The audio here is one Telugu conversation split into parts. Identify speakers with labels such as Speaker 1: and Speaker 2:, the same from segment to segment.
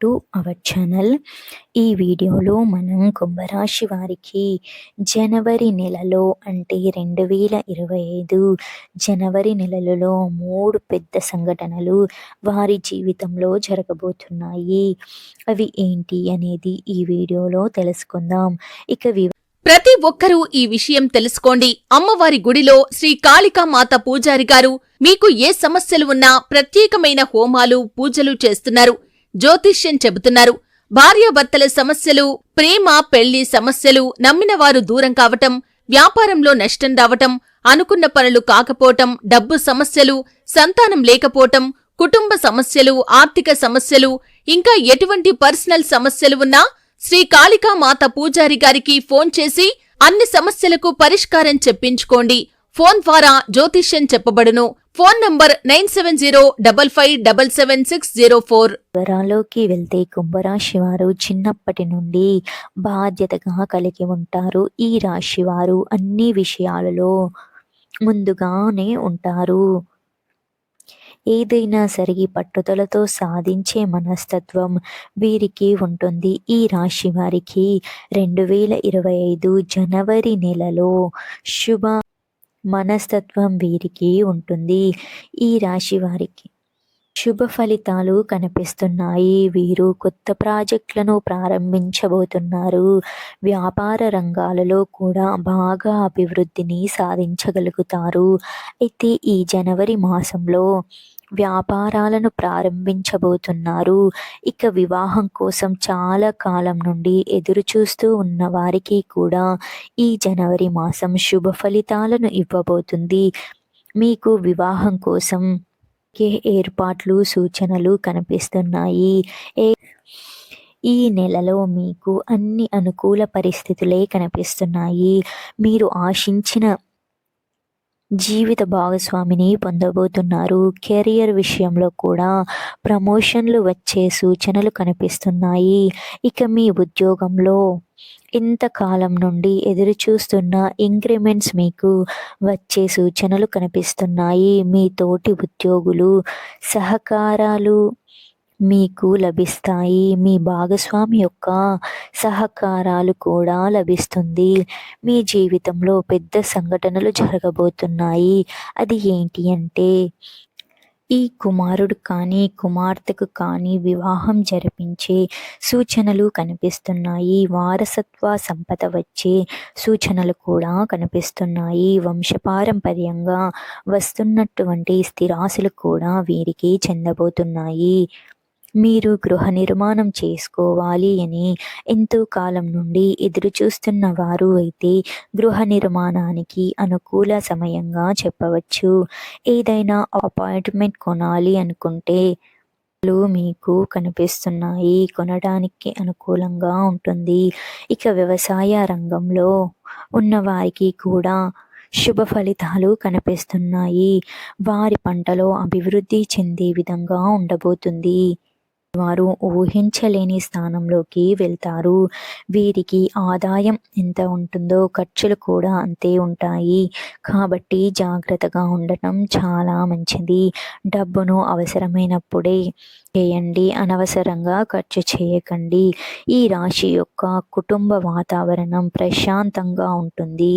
Speaker 1: టు అవర్ ఛానల్ ఈ వీడియోలో మనం కుంభరాశి వారికి జనవరి నెలలో అంటే రెండు వేల ఇరవై ఐదు జనవరి నెలలో మూడు పెద్ద సంఘటనలు వారి జీవితంలో జరగబోతున్నాయి. అవి ఏంటి అనేది ఈ వీడియోలో తెలుసుకుందాం. ఇక వి
Speaker 2: ప్రతి ఒక్కరూ ఈ విషయం తెలుసుకోండి. అమ్మవారి గుడిలో శ్రీ కాళికామాత పూజారి గారు మీకు ఏ సమస్యలు ఉన్నా ప్రత్యేకమైన హోమాలు పూజలు చేస్తున్నారు. జ్యోతిష్యం చెబుతున్నారు. భార్యాభర్తల సమస్యలు ప్రేమ పెళ్ళి సమస్యలు నమ్మినవారు దూరం కావటం వ్యాపారంలో నష్టం రావటం అనుకున్న పనులు కాకపోవటం డబ్బు సమస్యలు సంతానం లేకపోవటం కుటుంబ సమస్యలు ఆర్థిక సమస్యలు ఇంకా ఎటువంటి పర్సనల్ సమస్యలు ఉన్నా శ్రీ కాళికామాత పూజారి గారికి ఫోన్ చేసి అన్ని సమస్యలకు పరిష్కారం చెప్పించుకోండి. ఫోన్ ద్వారా జ్యోతిష్యం చెప్పబడును. Phone number nine seven zero double five double seven six zero four.
Speaker 1: వివరాల్లోకి వెళ్తే కుంభరాశి వారు చిన్నప్పటి నుండి బాధ్యతగా కలిగి ఉంటారు. ఈ రాశి వారు అన్ని విషయాలలో ముందుగానే ఉంటారు. ఏదైనా సరే పట్టుదలతో సాధించే మనస్తత్వం వీరికి ఉంటుంది. ఈ రాశి వారికి రెండు వేల ఇరవై ఐదు జనవరి నెలలో శుభ మనస్తత్వం వీరికి ఉంటుంది ఈ రాశి వారికి. శుభ ఫలితాలు కనిపిస్తున్నాయి. వీరు కొత్త ప్రాజెక్టులను ప్రారంభించబోతున్నారు. వ్యాపార రంగాలలో కూడా బాగా అభివృద్ధిని సాధించగలుగుతారు. అయితే ఈ జనవరి మాసంలో వ్యాపారాలను ప్రారంభించబోతున్నారు. ఇక వివాహం కోసం చాలా కాలం నుండి ఎదురు చూస్తూ ఉన్న వారికి కూడా ఈ జనవరి మాసం శుభ ఫలితాలను ఇవ్వబోతుంది. మీకు వివాహం కోసం ఏర్పాట్లు సూచనలు కనిపిస్తున్నాయి? ఏ ఈ నెలలో మీకు అన్ని అనుకూల పరిస్థితులే కనిపిస్తున్నాయి. మీరు ఆశించిన జీవిత భాగస్వామిని పొందబోతున్నారు. కెరియర్ విషయంలో కూడా ప్రమోషన్లు వచ్చే సూచనలు కనిపిస్తున్నాయి. ఇక మీ ఉద్యోగంలో ఇంతకాలం నుండి ఎదురు చూస్తున్న ఇంక్రిమెంట్స్ మీకు వచ్చే సూచనలు కనిపిస్తున్నాయి. మీ తోటి ఉద్యోగులు సహకారాలు మీకు లభిస్తాయి. మీ భాగస్వామి యొక్క సహకారాలు కూడా లభిస్తుంది. మీ జీవితంలో పెద్ద సంఘటనలు జరగబోతున్నాయి. అది ఏంటి అంటే ఈ కుమారుడు కానీ కుమార్తెకు కానీ వివాహం జరిపించే సూచనలు కనిపిస్తున్నాయి. వారసత్వ సంపద వచ్చే సూచనలు కూడా కనిపిస్తున్నాయి. వంశపారంపర్యంగా వస్తున్నటువంటి స్థిరాశులు కూడా వీరికి చెందబోతున్నాయి. మీరు గృహ నిర్మాణం చేసుకోవాలి అని ఎంతో కాలం నుండి ఎదురు చూస్తున్న వారు అయితే గృహ నిర్మాణానికి అనుకూల సమయంగా చెప్పవచ్చు. ఏదైనా అపాయింట్మెంట్ కొనాలి అనుకుంటే మీకు కనిపిస్తున్నాయి. కొనడానికి అనుకూలంగా ఉంటుంది. ఇక వ్యవసాయ రంగంలో ఉన్నవారికి కూడా శుభ ఫలితాలు కనిపిస్తున్నాయి. వారి పంటలో అభివృద్ధి చెందే విధంగా ఉండబోతుంది. వారు ఊహించలేని స్థానంలోకి వెళ్తారు. వీరికి ఆదాయం ఎంత ఉంటుందో ఖర్చులు కూడా అంతే ఉంటాయి. కాబట్టి జాగ్రత్తగా ఉండటం చాలా మంచిది. డబ్బును అవసరమైనప్పుడే చేయండి. అనవసరంగా ఖర్చు చేయకండి. ఈ రాశి యొక్క కుటుంబ వాతావరణం ప్రశాంతంగా ఉంటుంది.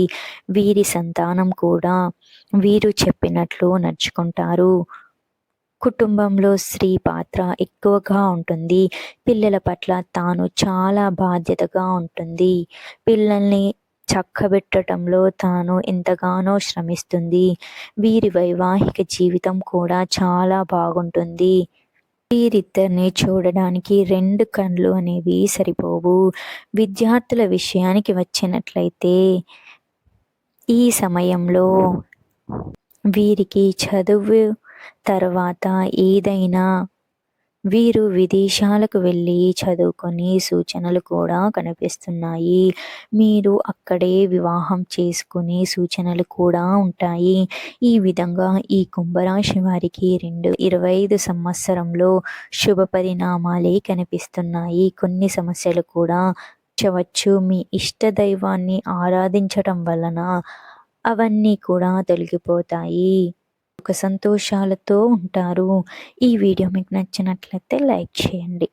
Speaker 1: వీరి సంతానం కూడా వీరు చెప్పినట్లు నడుచుకుంటారు. కుటుంబంలో స్త్రీ పాత్ర ఎక్కువగా ఉంటుంది. పిల్లల పట్ల తాను చాలా బాధ్యతగా ఉంటుంది. పిల్లల్ని చక్కబెట్టడంలో తాను ఎంతగానో శ్రమిస్తుంది. వీరి వైవాహిక జీవితం కూడా చాలా బాగుంటుంది. వీరిద్దరిని చూడడానికి రెండు కళ్ళు అనేవి సరిపోవు. విద్యార్థుల విషయానికి వచ్చినట్లయితే ఈ సమయంలో వీరికి చదువు తర్వాత ఏదైనా వీరు విదేశాలకు వెళ్ళి చదువుకొని సూచనలు కూడా కనిపిస్తున్నాయి. మీరు అక్కడే వివాహం చేసుకునే సూచనలు కూడా ఉంటాయి. ఈ విధంగా ఈ కుంభరాశి వారికి రెండు ఇరవై ఐదు సంవత్సరంలో శుభ పరిణామాలే కనిపిస్తున్నాయి. కొన్ని సమస్యలు కూడా చవచ్చు మీ ఇష్ట దైవాన్ని ఆరాధించటం వలన అవన్నీ కూడా తొలగిపోతాయి. సుఖ సంతోషాలతో ఉంటారు. ఈ వీడియో మీకు నచ్చినట్లయితే లైక్ చేయండి.